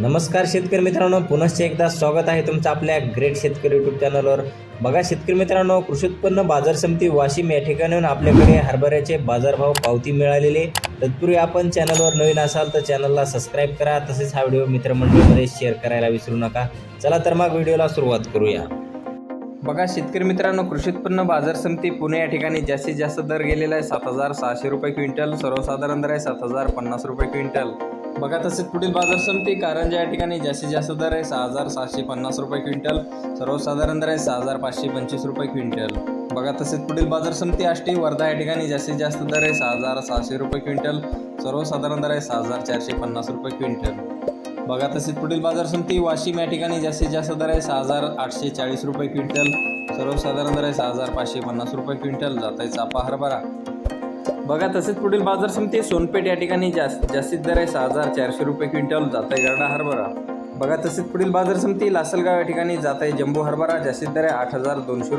नमस्कार शेतकरी मित्रांनो पुनश्च एकदा स्वागत आहे तुमचं आपल्या ग्रेट शेतकरी यूट्यूब चॅनलवर बघा शेतकरी मित्रांनो कृषी उत्पन्न बाजार समिती वाशिम या ठिकाणाहून आपल्याकडे हरभऱ्याचे बाजारभाव पावती मिळालेले तत्पूर्वी आपण चॅनलवर नवीन असाल तर चॅनलला सबस्क्राईब करा तसेच हा व्हिडिओ मित्रमंडळीमध्ये शेअर करायला विसरू नका. चला तर मग व्हिडिओला सुरुवात करूया. बघा शेतकरी मित्रांनो कृषी उत्पन्न बाजार समिती पुणे या ठिकाणी जास्तीत जास्त दर गेलेला आहे. सात हजार सहाशे रुपये क्विंटल सर्वसाधारण दर आहे सात हजार पन्नास रुपये क्विंटल. बघा तसेच पुढील बाजार समिती कारंजा या ठिकाणी जास्तीत जास्त दर आहे. सहा हजार सहाशे पन्नास रुपये क्विंटल. सर्वसाधारण दर आहे सहा हजार पाचशे पंचवीस रुपये क्विंटल. बघा तसेच पुढील बाजार समिती आष्टी वर्धा या ठिकाणी जास्तीत जास्त दर आहे सहा हजार सहाशे रुपये क्विंटल. सर्वसाधारण दर आहे सहा हजार चारशे पन्नास रुपये क्विंटल. बघा तसेच पुढील बाजार समिती वाशिम या ठिकाणी जास्तीत जास्त दर आहे सहा हजार आठशे चाळीस रुपये क्विंटल. सर्वसाधारण दर आहे सहा हजार पाचशे पन्नास रुपये क्विंटल. जात आहे चापा हरभरा. बघा तसेच पुढील बाजार समिती सोनपेठ या ठिकाणी जास्त जास्तीत दर आहे सहा हजार चारशे रुपये क्विंटल जात आहे गरडा हरभरा. बघा तसेच पुढील बाजार समिती लासलगाव या ठिकाणी जात आहे. जम्बो हरभरा जास्तीत दर आहे आठ हजार दोनशे